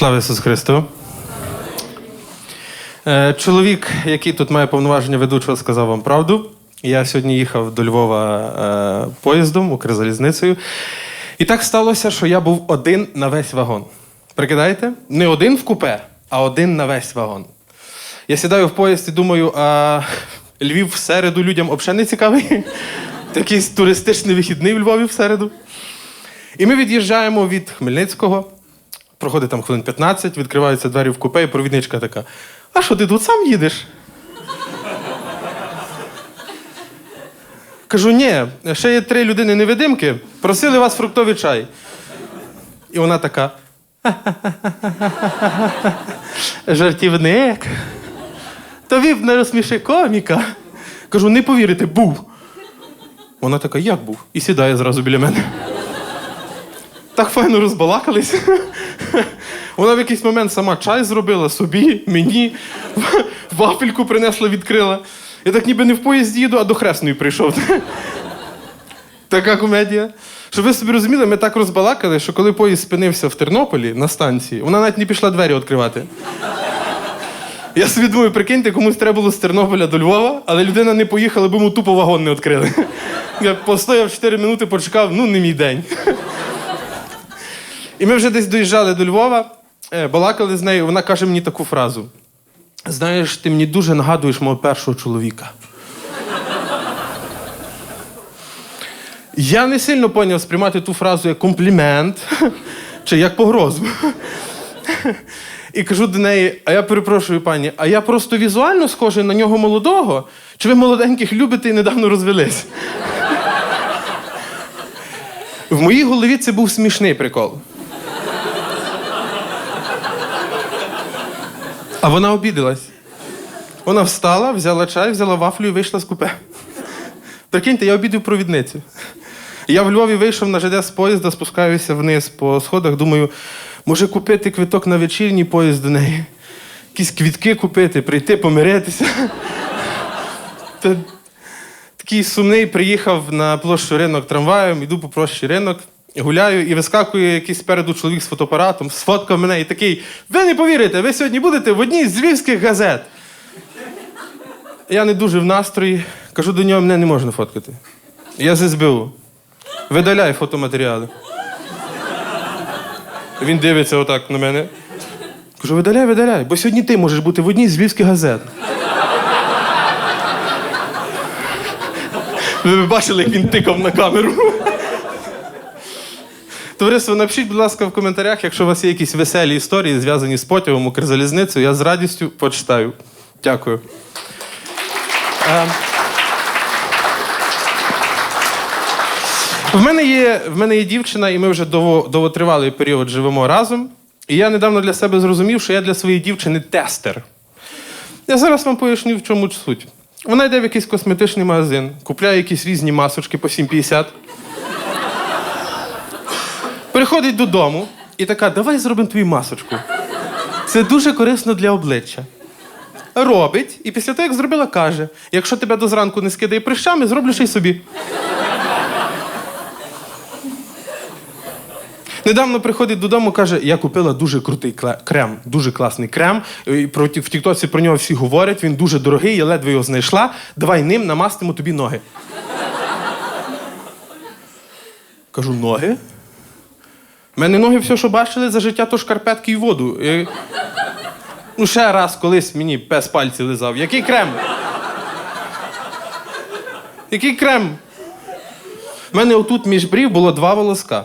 Слава Ісусу Христу. Е, Чоловік, який тут має повноваження ведучого, сказав вам правду. Я сьогодні їхав до Львова е, поїздом Укрзалізницею. І так сталося, що я був один на весь вагон. Прикидаєте? Не один в купе, а один на весь вагон. Я сідаю в поїзд і думаю, а Львів в середу людям взагалі не цікавий. Такий туристичний вихідний в Львові в середу. І ми від'їжджаємо від Хмельницького. Проходить там хвилин 15, відкриваються двері в купе, і провідничка така: А що, ти тут сам їдеш? Кажу, ні, ще є три людини невидимки, просили вас фруктовий чай. І вона така. Жартівник. Тобі б не розсміши коміка. Кажу, не повірите, був. Вона така, як був? І сідає зразу біля мене. Так файно розбалакались. Вона в якийсь момент сама чай зробила собі, мені, вафельку принесла, відкрила. Я так ніби не в поїзді їду, а до хресної прийшов. Така комедія. Щоб ви собі розуміли, ми так розбалакали, що коли поїзд спинився в Тернополі на станції, вона навіть не пішла двері відкривати. Я собі думаю, прикиньте, комусь треба було з Тернополя до Львова, але людина не поїхала, бо йому тупо вагон не відкрили. Я постояв 4 минути, почекав, ну не мій день. І ми вже десь доїжджали до Львова, е, балакали з нею, вона каже мені таку фразу: Знаєш, ти мені дуже нагадуєш мого першого чоловіка. Я не сильно поняв сприймати ту фразу як комплімент чи як погрозу. І кажу до неї: а я перепрошую, пані, а я просто візуально схожий на нього молодого? Чи ви молоденьких любите і недавно розвелись? В моїй голові це був смішний прикол. А вона обідалась. Вона встала, взяла чай, взяла вафлю і вийшла з купе. Прикиньте, я обідав провідницю. Я в Львові вийшов на ЖД з поїзда, спускаюся вниз по сходах, думаю, може купити квиток на вечірній поїзд до неї, якісь квітки купити, прийти, помиритися. Та такий сумний приїхав на площу ринок трамваєм, іду по площі ринок, гуляю і вискакує якийсь спереду чоловік з фотоапаратом, сфоткав мене і такий: ви не повірите, ви сьогодні будете в одній з львівських газет. Я не дуже в настрої, кажу до нього, мене не можна фоткати. Я з СБУ. Видаляй фотоматеріали. Він дивиться отак на мене. Кажу, видаляй, видаляй, бо сьогодні ти можеш бути в одній з львівських газет. Ви бачили, як він тикав на камеру. Товариство, напишіть, будь ласка, в коментарях, якщо у вас є якісь веселі історії, зв'язані з потягом, Укрзалізницею, я з радістю почитаю. Дякую. Е, В мене є, в мене є дівчина, і ми вже дово, довготривалий період живемо разом. І я недавно для себе зрозумів, що я для своєї дівчини тестер. Я зараз вам поясню, в чому суть. Вона йде в якийсь косметичний магазин, купляє якісь різні масочки по 7,50. Приходить додому і така: давай зробимо твою масочку. Це дуже корисно для обличчя. Робить, і після того, як зробила, каже: якщо тебе до зранку не скидає прищами, зроблю ще й собі. Недавно приходить додому, каже: я купила дуже крутий крем, дуже класний крем. В Тіктоці про нього всі говорять. Він дуже дорогий, я ледве його знайшла. Давай ним намастимо тобі ноги. Кажу, ноги? Мене ноги все, що бачили за життя, то шкарпетки і воду. І... Ну, ще раз колись мені пес пальці лизав. Який крем? Який крем? У мене отут між брів було два волоска.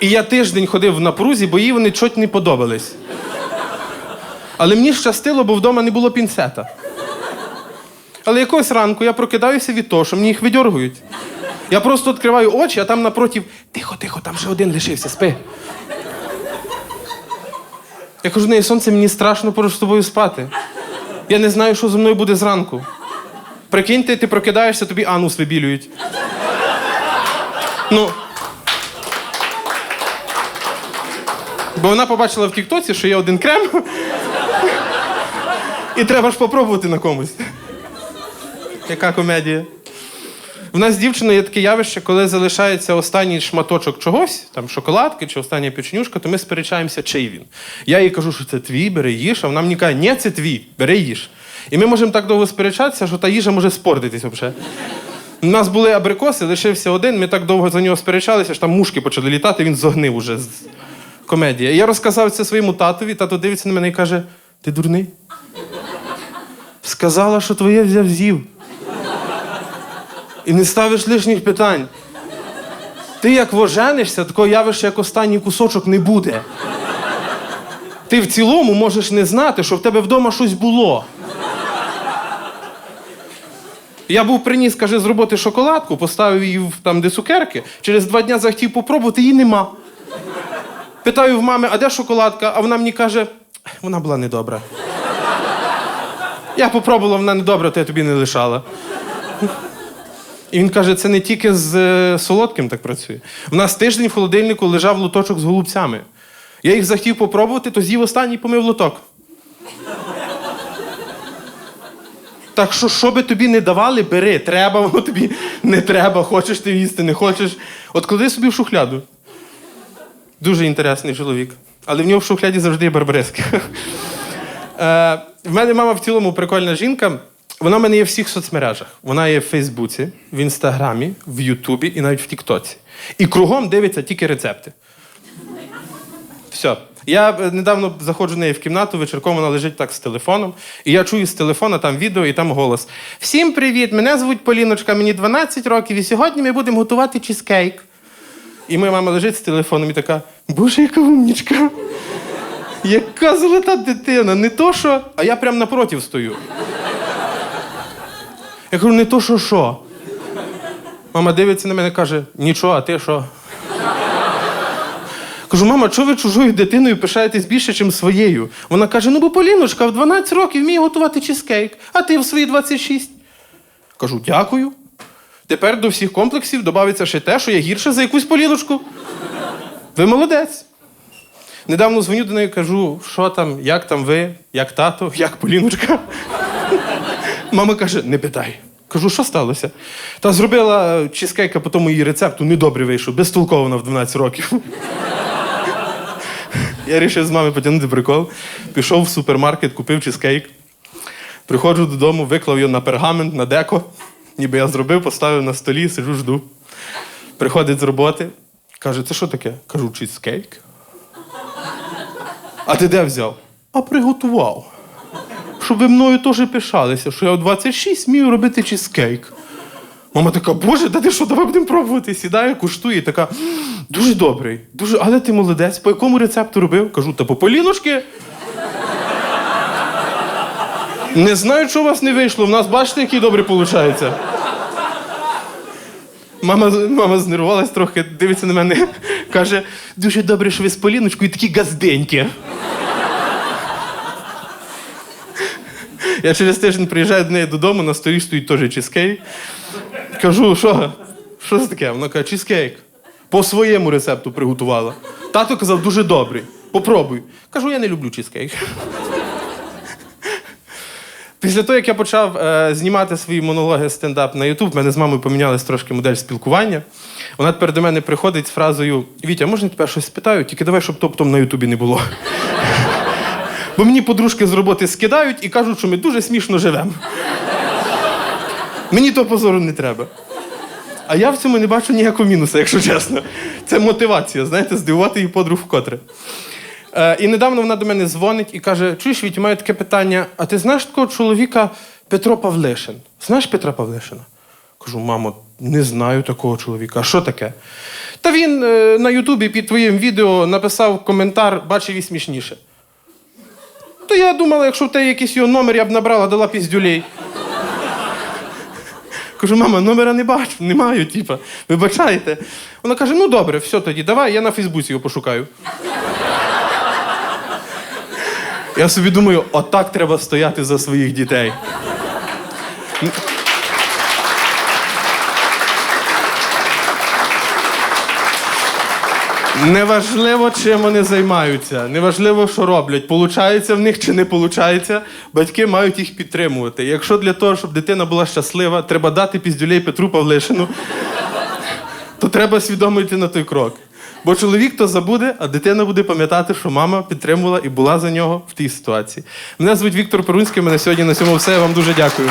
І я тиждень ходив в напрузі, бо їй вони чуть не подобались. Але мені щастило, бо вдома не було пінцета. Але якогось ранку я прокидаюся від того, що мені їх видьоргують. Я просто відкриваю очі, а там напротив тихо, тихо, там ще один лишився, спи. Я кажу, неї сонце, мені страшно поруч з тобою спати. Я не знаю, що зі мною буде зранку. Прикиньте, ти прокидаєшся, тобі анус вибілюють. Ну. Бо вона побачила в Тіктоці, що є один крем. І треба ж попробувати на комусь. Яка комедія? В нас з є таке явище, коли залишається останній шматочок чогось, там шоколадки чи остання печенюшка, то ми сперечаємося, чий він. Я їй кажу, що це твій, бери їж, а вона мені каже, ні, це твій, бери їж. І ми можемо так довго сперечатися, що та їжа може спортитись взагалі. У нас були абрикоси, лишився один, ми так довго за нього сперечалися, що там мушки почали літати, він зогнив уже з комедія. Я розказав це своєму татові, тато дивиться на мене і каже: ти дурний? Сказала, що твоє взяв з'їв. І не ставиш лишніх питань. Ти як воженишся, такого явища, як останній кусочок, не буде. Ти в цілому можеш не знати, що в тебе вдома щось було. Я був приніс, каже, з роботи шоколадку, поставив її там, де цукерки. Через два дні захотів попробувати, її нема. Питаю в мами, а де шоколадка? А вона мені каже, вона була недобра. Я попробувала, вона недобра, то я тобі не лишала. І він каже, це не тільки з е, солодким так працює. У нас тиждень в холодильнику лежав лоточок з голубцями. Я їх захотів попробувати, то з'їв останній помив лоток. Так що, що би тобі не давали, бери. Треба, воно тобі не треба, хочеш ти їсти, не хочеш. От клади собі в шухляду. Дуже інтересний чоловік. Але в нього в шухляді завжди є барбарески. Е, в мене мама в цілому прикольна жінка. Вона в мене є в всіх соцмережах. Вона є в Фейсбуці, в Інстаграмі, в Ютубі і навіть в Тіктоці. І кругом дивиться тільки рецепти. Все. Я е, недавно заходжу до неї в кімнату, вечірком вона лежить так з телефоном, і я чую з телефона там відео і там голос. Всім привіт! Мене звуть Поліночка, мені 12 років, і сьогодні ми будемо готувати чизкейк. І моя мама лежить з телефоном і така: Боже, яка умнічка! Яка золота дитина! Не то що. А я прям напротив стою. Я кажу, не то що що. Мама дивиться на мене і каже: нічого, а ти що? Кажу, мама, чого ви чужою дитиною пишаєтесь більше, ніж своєю? Вона каже: ну бо Поліночка в 12 років вміє готувати чизкейк, а ти в свої 26. Кажу, дякую. Тепер до всіх комплексів додається ще те, що я гірше за якусь Поліночку. Ви молодець. Недавно дзвоню до неї кажу, що там, як там ви, як тато, як Поліночка. Мама каже, не питай. Кажу, що сталося? Та зробила е, чизкейк, а потім її рецепту недобре вийшов, безтолкована в 12 років. Я вирішив з мами потягнути прикол. Пішов в супермаркет, купив чизкейк. Приходжу додому, виклав його на пергамент, на деко. Ніби я зробив, поставив на столі, сиджу, жду. Приходить з роботи, каже, це що таке? Кажу, чизкейк. А ти де взяв? А приготував. Щоб ви мною теж пишалися, що я у 26 вмію робити чизкейк. Мама така, боже, та ти що, давай будемо пробувати. Сідає, куштує, така, дуже добрий, дуже, але ти молодець. По якому рецепту робив? Кажу, та по полінушки. Не знаю, що у вас не вийшло. В нас бачите, який добрий виходить. Мама, мама знервувалась трохи, дивиться на мене, каже, дуже добре, що ви з Поліночкою такі газденькі. Я через тиждень приїжджаю до неї додому, на столі стоїть теж чизкейк. Кажу, що? Що це таке? Вона каже, чизкейк. По своєму рецепту приготувала. Тато казав, дуже добрий. Попробуй. Кажу, я не люблю чизкейк. Після того, як я почав е, знімати свої монологи стендап на Ютуб, мене з мамою помінялась трошки модель спілкування. Вона тепер до мене приходить з фразою: Вітя, можна тебе щось спитаю? Тільки давай, щоб топтом на Ютубі не було. Бо мені подружки з роботи скидають і кажуть, що ми дуже смішно живемо. Мені того позору не треба. А я в цьому не бачу ніякого мінуса, якщо чесно. Це мотивація, знаєте, здивувати її подруг вкотре. Е, і недавно вона до мене дзвонить і каже: чуєш, Вітя, маю таке питання: а ти знаєш такого чоловіка Петро Павлишин? Знаєш Петра Павлишина? Кажу, мамо, не знаю такого чоловіка. А що таке? Та він е, на Ютубі під твоїм відео написав коментар, бачив і смішніше. То я думала, якщо в тебе якийсь його номер, я б набрала, дала піздюлей. Кажу, мама, номера не бачу, не маю, типа. Вибачайте. Вона каже: ну добре, все тоді, давай, я на Фейсбуці його пошукаю. Я собі думаю, отак треба стояти за своїх дітей. Неважливо, чим вони займаються, неважливо, що роблять. Получається в них чи не получається, батьки мають їх підтримувати. Якщо для того, щоб дитина була щаслива, треба дати піздюлей Петру Павлишину, то треба свідомо йти на той крок. Бо чоловік то забуде, а дитина буде пам'ятати, що мама підтримувала і була за нього в тій ситуації. Мене звуть Віктор Перунський, мене сьогодні на цьому все. Я вам дуже дякую.